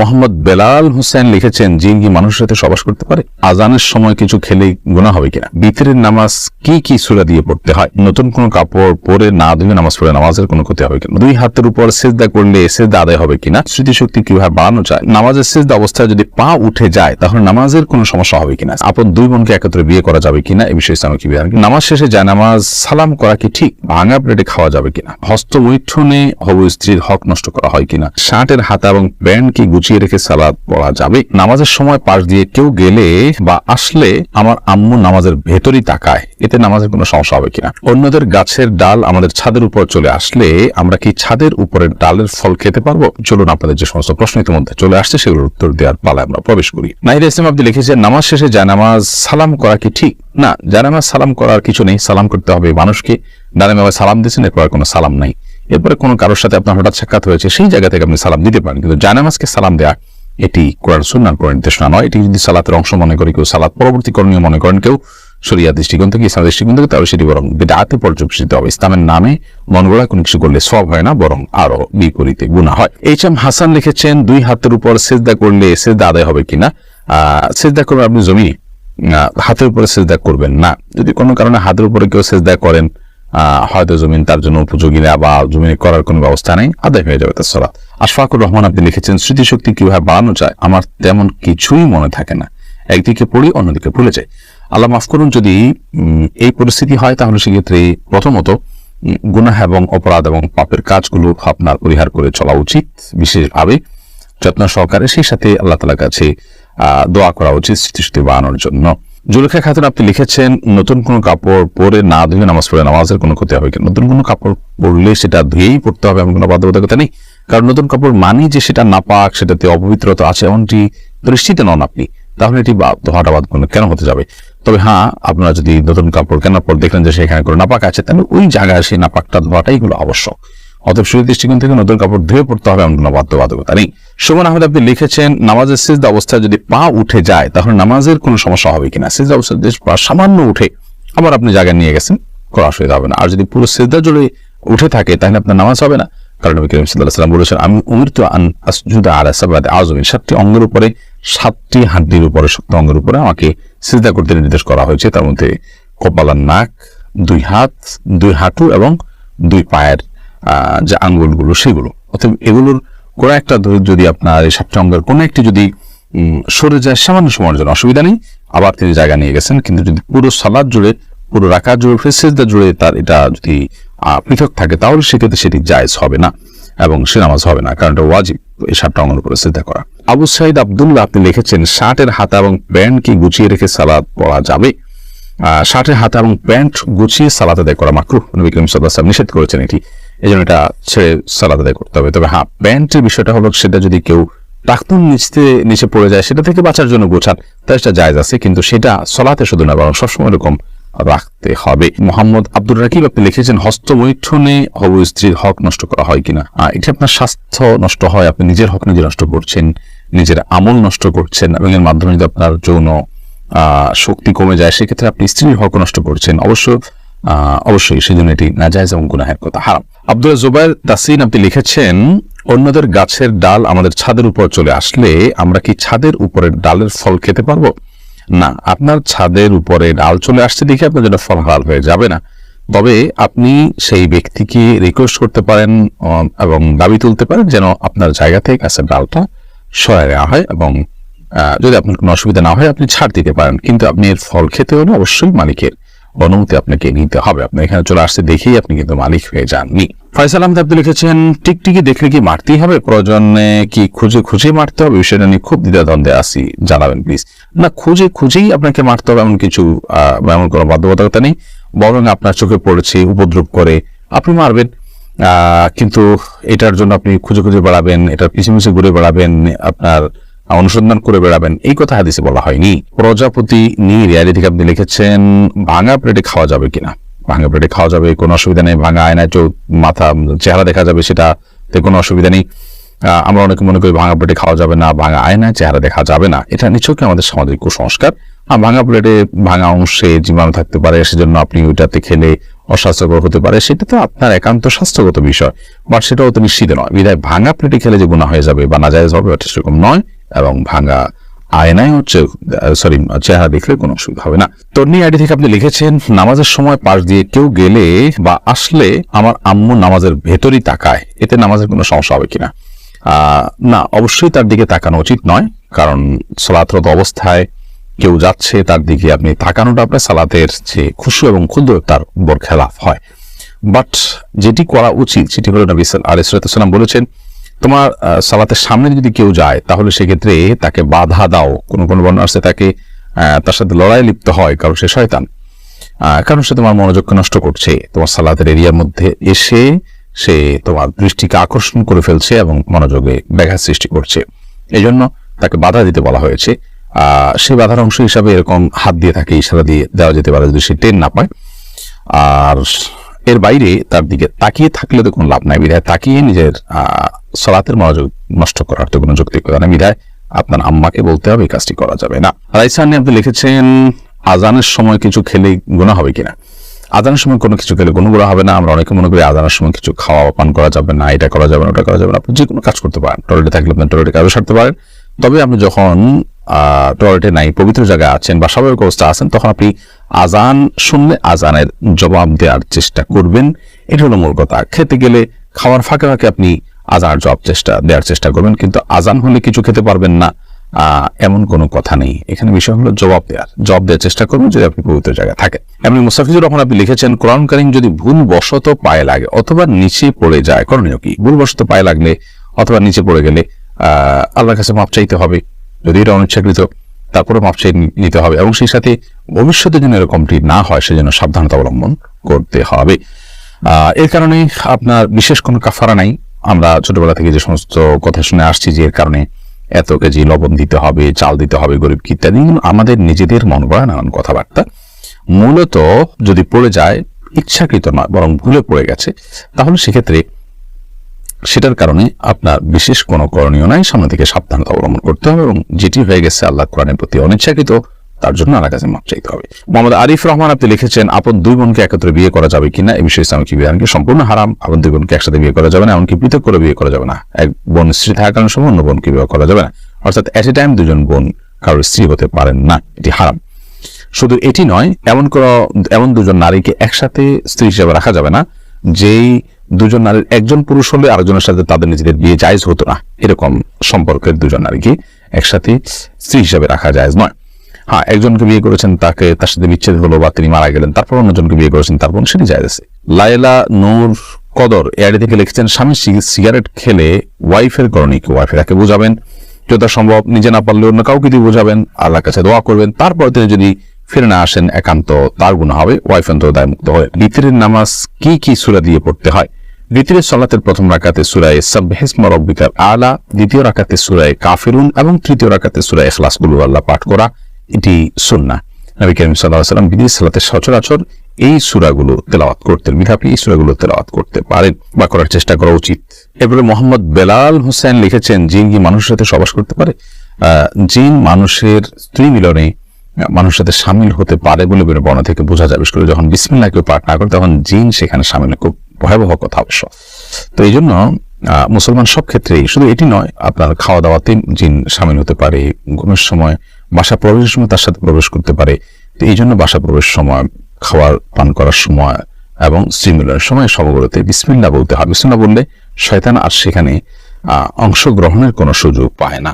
মোহাম্মদ বেলাল হোসেন লিখেছেন, জিন কি মানুষের সাথে সবাস করতে পারে? আজানের সময় কিছু খেলে গুণা হবে কিনা? বিতরের নামাজ কি কি সুরা দিয়ে পড়তে হয়? নতুন কোন কাপড় পরে না ধুয়ে নামাজ পড়ে নামাজের কোনো ক্ষতি হবে কিনা? দুই হাতের উপর সেজদা করলে সেজদা আদায় হবে কিনা? স্মৃতিশক্তি কীভাবে বাড়ানো যায়? নামাজের সেজদা অবস্থায় যদি পা উঠে যায়, তাহলে নামাজের কোনো সমস্যা হবে কিনা? আপন দুই বোনকে একত্রে বিয়ে করা যাবে কিনা? এই বিষয়ে ইসলাম কি বিধান? নামাজ শেষে যায় নামাজ সালাম করা কি ঠিক? ভাঙা প্লেটে খাওয়া যাবে কিনা? হস্তমৈথুনে হবু স্ত্রীর হক নষ্ট করা হয় কিনা? শার্টের হাতা এবং প্যান্ট কি গুছিয়ে রেখে সালাদ পড়া যাবে। নামাজের সময় পাশ দিয়ে কেউ গেলে বা আসলে আমার আম্মু নামাজের ভেতরই তাকায়। এতে নামাজের কোনো সমস্যা হবে কিনা? অন্যদের গাছের ডাল আমাদের ছাদের উপর চলে আসলে আমরা কি ছাদের উপরের ডালের ফল খেতে পারব? চলুন আপনাদের যে সমস্ত প্রশ্ন ইতিমধ্যে চলে আসছে, সেগুলোর উত্তর দেওয়ার পালায় আমরা প্রবেশ করি। নাহিদ ইসলাম, আপনি লিখেছেন, নামাজ শেষে জানামাজ সালাম করা কি ঠিক? না জানামাজ সালাম করার কিছু নেই। সালাম করতে হবে মানুষকে। ডানে সালাম দিয়েছেন, এরপর কোনো সালাম নাই। এরপরে কোনো কারোর সাথে আপনার হঠাৎ সাক্ষাৎ হয়েছে, সেই জায়গা থেকে আপনি সালাম দিতে পারেন। কিন্তু জানামাজকে সালাম দেয়া, এটি কোরআন সুন্নার কোরআন নির্দেশনা নয়। এটি যদি সালাতের অংশ মনে করে কেউ, সালাত পরবর্তী করণীয় মনে করেন কেউ শরিয়া দৃষ্টিকোণ থেকে, ইসলাম দৃষ্টিকোণ থেকে, তাহলে সেটি বরং বেদাতে পর্যবেসিত হবে। ইসলামের নামে মন গড়া কোনো কিছু করলে সব হয় না, বরং আরও বিপরীতে গুণা হয়। এইচ এম হাসান লিখেছেন, দুই হাতের উপর সেজদা করলে সেজদা আদায় হবে কিনা? সেজদা করবেন আপনি জমি হাতের উপরে সেজদা করবেন না। যদি কোনো কারণে হাতের উপরে কেউ সেজদা করেন হয়তো জমিন তার জন্য উপযোগী না বা জমিনে করার কোনো ব্যবস্থা নেই, আদায় হয়ে যাবে তার সলাৎ আশফাকুর রহমান, আপনি লিখেছেন, স্মৃতিশক্তি কীভাবে বাড়ানো যায়, আমার তেমন কিছুই মনে থাকে না। একদিকে পড়ি, অন্যদিকে ভুলে যায় আল্লাহ মাফ করুন, যদি এই পরিস্থিতি হয়, তাহলে সেক্ষেত্রে প্রথমত গুনাহ এবং অপরাধ এবং পাপের কাজগুলো আপনার পরিহার করে চলা উচিত, বিশেষভাবে যত্ন সহকারে। সেই সাথে আল্লাহ তালার কাছে দোয়া করা উচিত স্মৃতিশক্তি বাড়ানোর জন্য। জুলেখা খাতুন আপনি লিখেছেন, নতুন কোনো কাপড় পরে না ধুয়ে নামাজ পড়ে নামাজের কোনো ক্ষতি হবে কিনা নতুন কোনো কাপড় পরলে সেটা ধুয়েই পড়তে হবে এমন কোনো বাধ্যবাধকতা নেই? কারণ নতুন কাপড় মানি যে সেটা নাপাক, সেটাতে অপবিত্রতা আছে, এমনটি দৃষ্টিতে নন আপনি। তাহলে এটি হওয়াটা বাদ কেন হতে যাবে? তবে হ্যাঁ আপনারা যদি নতুন কাপড় কেনার পর দেখলেন যে সেখানে কোনো নাপাক আছে, তাহলে ওই জায়গায় সেই নাপাকটা ধোয়াটাই হলো আবশ্যক। অতএব শরীর দৃষ্টিকোণ থেকে নতুন কাপড় ধুয়ে পড়তে হবে এমন কোনো বাধ্যবাধকতা নেই। সুমন আহমেদ, আপনি লিখেছেন, নামাজের সিজদা অবস্থায় যদি পা উঠে যায়, তাহলে নামাজের কোনো সমস্যা হবে কিনা? সিজদা অবস্থায় যদি পা সামান্য উঠে, আবার আপনি জায়গায় নিয়ে গেছেন, কোনো অসুবিধা হবে না। আর যদি পুরো সিজদা জুড়ে উঠে থাকে, তাহলে আপনার নামাজ হবে না। কারণ নবী করিম সাল্লাহ সাল্লাম বলেছেন, আমি উমির তো আন আসজুদা আলা সাবাদ আজমিন সাতটি অঙ্গের উপরে, সাতটি হাড্ডির উপরে সপ্ত অঙ্গের উপরে আমাকে সিজদা করতে নির্দেশ করা হয়েছে। তার মধ্যে কপালার নাক, দুই হাত, দুই হাঁটু এবং দুই পায়ের যে আঙ্গুলগুলো সেগুলো। অতএব এগুলোর কোনো একটা যদি আপনার এই সাতটি অঙ্গের কোনো একটি যদি সরে যায়, সামান্য সময়ের জন্য অসুবিধা নেই। আবার তিনি জায়গা নিয়ে গেছেন, কিন্তু যদি পুরো সালাদ জুড়ে, পুরো রাকাত জুড়ে ফেসেজদা জুড়ে তার এটা যদি পৃথক থাকে, তাহলে সেক্ষেত্রে সেটি জায়েজ হবে না এবং সে নামাজ হবে না, কারণ এটা ওয়াজিব এই সাতটা অঙ্গের উপরে সিদ্ধা করা। আবু সাইদ আবদুল্লাহ, আপনি লিখেছেন, শার্টের হাতা এবং প্যান্ট কি গুছিয়ে রেখে সালাদ পড়া যাবে? শার্টের হাতা এবং প্যান্ট গুছিয়ে সালাদ আদায় করা মাকরুহ। নবী করিম সাল্লাহ নিষেধ করেছেন এটি। এই জন্য এটা ছেড়ে সালাদ আদায় করতে হবে। তবে হ্যাঁ প্যান্টের বিষয়টা হলো সেটা যদি কেউ টাকতুন নিচে নিচে পড়ে যায়, সেটা থেকে বাঁচার জন্য গোছান তাই সেটা জায়জ আছে, কিন্তু সেটা সলাতে শুধু না, বরং সবসময় এরকম রাখতে হবে। মোহাম্মদ আব্দুর রাকিব, আপনি লিখেছেন হস্তমৈথুনে হব স্ত্রীর হক নষ্ট করা হয় কিনা? এটা আপনার স্বাস্থ্য নষ্ট হয়, আপনি নিজের হক নিজে নষ্ট করছেন, নিজের আমল নষ্ট করছেন, এবং এর মাধ্যমে যদি আপনার যৌন শক্তি কমে যায়, সেক্ষেত্রে আপনি স্ত্রীর হক নষ্ট করছেন। অবশ্য অবশ্যই, সেজন্য এটি নাজায়জ এবং গুনাহের কথা। হারাম। আব্দুল জুবাইর তাসিন আপনি লিখেছেন, অন্যদের গাছের ডাল আমাদের ছাদের উপর চলে আসলে আমরা কি ছাদের উপরের ডালের ফল খেতে পারব? না, আপনার ছাদের উপরে ডাল চলে আসছে দেখে আপনার জন্য ফল হালাল হয়ে যাবে না। তবে আপনি সেই ব্যক্তিকে রিকোয়েস্ট করতে পারেন এবং দাবি তুলতে পারেন যেন আপনার জায়গা থেকে গাছের ডালটা সরাই নেওয়া হয় এবং যদি আপনার কোনো অসুবিধা না হয়, আপনি ছাড় দিতে পারেন। কিন্তু আপনি এর ফল খেতে হলে অবশ্যই মালিকের অনুমতি আপনাকে নিতে হবে। আপনি এখানে চলে আসতে দেখেই আপনি কিন্তু মালিক হয়ে যাননি। ফয়সাল আহমেদ, আপনি লিখেছেন, টিকটিকি দেখলে কি মারতেই হবে? প্রয়োজনে কি খুঁজে খুঁজে মারতে হবে? বিষয়টা নিয়ে খুব দ্বিধাদ্বন্দ্বে আসি জানাবেন প্লিজ না, খুঁজে খুঁজেই আপনাকে মারতে হবে এমন কিছু এমন কোনো বাধ্যবাধকতা নেই। বরং আপনার চোখে পড়েছে, উপদ্রব করে আপনি মারবেন। কিন্তু এটার জন্য আপনি খুঁজে খুঁজে বেড়াবেন, এটার পিছু পিছু ঘুরে বেড়াবেন, আপনার অনুসন্ধান করে বেড়াবেন। এই কথা হাদিসে বলা হয়নি। প্রজাপতি নিয়ে রিয়ালি আপনি লিখেছেন, ভাঙা প্লেটে খাওয়া যাবে কিনা ভাঙা প্লেটে খাওয়া যাবে, কোনো অসুবিধা নেই। ভাঙা আয়নায় চোখ, মাথা, চেহারা দেখা যাবে, সেটাতে কোনো অসুবিধা নেই। আমরা অনেকে মনে করি ভাঙা প্লেটে খাওয়া যাবে না, ভাঙা আয়নায় চেহারা দেখা যাবে না। এটা নিছকই আমাদের সমাজের কুসংস্কার। আর ভাঙা প্লেটে ভাঙা অংশে জীবাণু থাকতে পারে, সেজন্য আপনি ওইটাতে খেলে অস্বাস্থ্যকর হতে পারে। সেটা তো আপনার একান্ত স্বাস্থ্যগত বিষয়, বাট সেটাও তো নিশ্চিত নয়। বিধায় ভাঙা প্লেটে খেলে যে গুণা হয়ে যাবে বা নাজায়জ হবে ওটা সেরকম নয়। এবং ভাঙা আয়নায় হচ্ছে সরি চেহারা দেখলে কোনো অসুবিধা হবে না। তন্নি আইডি থেকে আপনি লিখেছেন, নামাজের সময় পাশ দিয়ে কেউ গেলে বা আসলে আমার আম্মু নামাজের ভেতরই তাকায়। এতে নামাজের কোনো সমস্যা হবে কিনা? না, অবশ্যই তার দিকে তাকানো উচিত নয়, কারণ সলাতরত অবস্থায় কেউ যাচ্ছে, তার দিকে আপনি তাকানোটা আপনার সালাতের যে খুশু এবং ক্ষুদ্রতার বর খেলাফ হয়। বাট যেটি করা উচিত, সেটি হলো নবী আলিসাল্লাম বলেছেন তোমার সালাতের সামনে যদি কেউ যায়, তাহলে সেক্ষেত্রে তাকে বাধা দাও। কোন কোন বর্ণ আসছে তাকে তার সাথে লড়াই লিপ্ত হয়, কারণ সে শয়তান। কারণ সে তোমার মনোযোগকে নষ্ট করছে। তোমার সালাতের এরিয়ার মধ্যে এসে সে তোমার দৃষ্টিকে আকর্ষণ করে ফেলছে এবং মনোযোগে ব্যাঘাত সৃষ্টি করছে। এই জন্য তাকে বাধা দিতে বলা হয়েছে। সে বাধার অংশ হিসাবে এরকম হাত দিয়ে থাকে ইশারা দিয়ে দেওয়া যেতে পারে যদি সে টেন না পায়। আর এর বাইরে তার দিকে তাকিয়ে থাকলে তো কোনো লাভ নাই বিধায় তাকিয়ে নিজের সলাতের মনোযোগ নষ্ট করার তো কোনো যৌক্তিকতা নেই বিধায় আপনার আম্মাকে বলতে হবে, এই কাজটি করা যাবে না। রাইসানি আপনি লিখেছেন, আজানের সময় কিছু খেলে গুণা হবে কিনা? আজানের সময় কোনো কিছু খেলে গুণগুলো হবে না। আমরা অনেকে মনে করি আজানের সময় কিছু খাওয়া পান করা যাবে না, এটা করা যাবে না, ওটা করা যাবে না। আপনি যে কোনো কাজ করতে পারেন। টয়লেটে থাকলে আপনি টয়লেটে কাজও সারতে পারেন। তবে আপনি যখন টয়লেটে নাই, পবিত্র জায়গায় আছেন বা স্বাভাবিক অবস্থা আছেন, তখন আপনি আজান শুনলে আজানের জবাব দেওয়ার চেষ্টা করবেন। এটা হলো মূল কথা। খেতে গেলে খাওয়ার ফাঁকে ফাঁকে আপনি আজানের জবাব চেষ্টা, দেওয়ার চেষ্টা করবেন। কিন্তু আজান হলে কিছু খেতে পারবেন না। এমন কোনো কথা নেই। এখানে বিষয় হলো জবাব দেওয়ার। জবাব দেওয়ার চেষ্টা করবেন যদি আপনি পবিত্র জায়গায় থাকেন। এমনি মুস্তাফিজুর রহমান আপনি লিখেছেন, কোরআন কারিম যদি ভুল বশত পায়ে লাগে অথবা নিচে পড়ে যায়, করণীয় কি? ভুল বশত পায়ে লাগলে অথবা নিচে পড়ে গেলে আল্লাহর কাছে মাপ চাইতে হবে। যদি এটা অনিচ্ছাকৃত তারপরে মাপ চাই নিতে হবে এবং সেই সাথে ভবিষ্যতে যেন এরকমটি না হয়, সেজন্য সাবধানতা অবলম্বন করতে হবে। এর কারণে আপনার বিশেষ কোনো কাফারা নাই। আমরা ছোটবেলা থেকে যে সমস্ত কথা শুনে আসছি যে এর কারণে এত কেজি লবণ দিতে হবে, চাল দিতে হবে, গরিব ইত্যাদি আমাদের নিজেদের মন গড়া নানান কথাবার্তা। মূলত যদি পড়ে যায়, ইচ্ছাকৃত নয়, বরং ভুলে পড়ে গেছে, তাহলে সেক্ষেত্রে সেটার কারণে আপনার বিশেষ কোনো করণীয় নাই। সামনে থেকে সাবধানতা অবলম্বন করতে হবে এবং যেটি হয়ে গেছে আল্লাহ কোরআনের প্রতি অনিচ্ছাকৃত, তার জন্য আল্লাহ কাছে মাপ চাইতে হবে। মোহাম্মদ আরিফ রহমান, আপনি লিখেছেন, আপন দুই বোনকে একত্রে বিয়ে করা যাবে কিনা? এই বিষয়ে ইসলামিক বিধানকে সম্পূর্ণ হারাম। আপন দুই বোনকে একসাথে বিয়ে করা যাবে না, এমনকি পৃথক করে বিয়ে করা যাবে না। এক বোন স্ত্রী থাকাকালীন সময় অন্য বোনকে বিয়ে করা যাবে না। অর্থাৎ এট এ টাইম দুজন বোন কারোর স্ত্রী হতে পারেন না। এটি হারাম। শুধু এটি নয়, এমন কোন, এমন দুজন নারীকে একসাথে স্ত্রী হিসেবে রাখা যাবে না, যেই দুজন নারীর একজন পুরুষ হলে আরেকজনের সাথে তাদের নিজেদের বিয়ে জায়জ হতো না। এরকম সম্পর্কের দুজন নারীকে একসাথে স্ত্রী হিসাবে রাখা জায়জ নয়। হ্যাঁ একজনকে বিয়ে করেছেন, তাকে তার সাথে বিচ্ছেদ হলো বা তিনি মারা গেলেন, তারপর অন্যজনকে বিয়ে করেছেন, তারপর সেটি জায়জ আছে। লাইলা নূর কদর এআডি থেকে লিখেছেন, স্বামী সিগারেট খেলে ওয়াইফের করণীয় কি? বোঝাবেন, যথা সম্ভব, নিজে না পারলে অন্য কাউকে দিয়ে বোঝাবেন, আল্লাহর কাছে দোয়া করবেন, তারপর তিনি যদি ফিরে না আসেন, একান্ত তার গুণ হবে, ওয়াইফ অন্তর দায় মুক্ত হয় বিতিরের নামাজ কি কি সুরা দিয়ে পড়তে হয়? বিতিরের সলাতের প্রথম রাকাতে সুরায় সাবহেসমা রব্বিকার আলা, দ্বিতীয় রাকাতে সুরায় কাফিরুন এবং তৃতীয় রাকাতে সুরায় এখলাসগুলো আল্লাহ পাঠ করা এটি সুন্না নবী করিম সাল্লাহ সাল্লাম বিদির সালাতে সচরাচর এই সুরাগুলো তেলাওয়াত করতেন। বিধা আপনি এই সুরাগুলো তেলাওয়াত করতে পারেন বা করার চেষ্টা করা উচিত। এরপরে মোহাম্মদ বেলাল হোসেন লিখেছেন, জিন কি মানুষের সাথে সবাস করতে পারে? জিন মানুষের স্ত্রী মিলনে মানুষের সাথে সামিল হতে পারে বলে বের বর্ণনা থেকে বোঝা যায়। বিশেষ করে যখন বিসমিল্লাহ কেউ পাঠ না করে, তখন জিন সেখানে সামিল। খুব ভয়াবহ কথা অবশ্য। তো এই জন্য মুসলমান সব ক্ষেত্রেই শুধু এটি নয়, আপনার খাওয়া দাওয়াতে জিন সামিল হতে পারে, ঘুমের সময় বাসা প্রবেশের সময় তার সাথে প্রবেশ করতে পারে। তো এই জন্য বাসা প্রবেশের সময়, খাওয়ার, পান করার সময় এবং স্ত্রী মিলনের সময় সবগুলোতে বিসমিল্লা বলতে হয়। বিসমিল্লা বললে শয়তান আর সেখানে অংশগ্রহণের কোনো সুযোগ পায় না।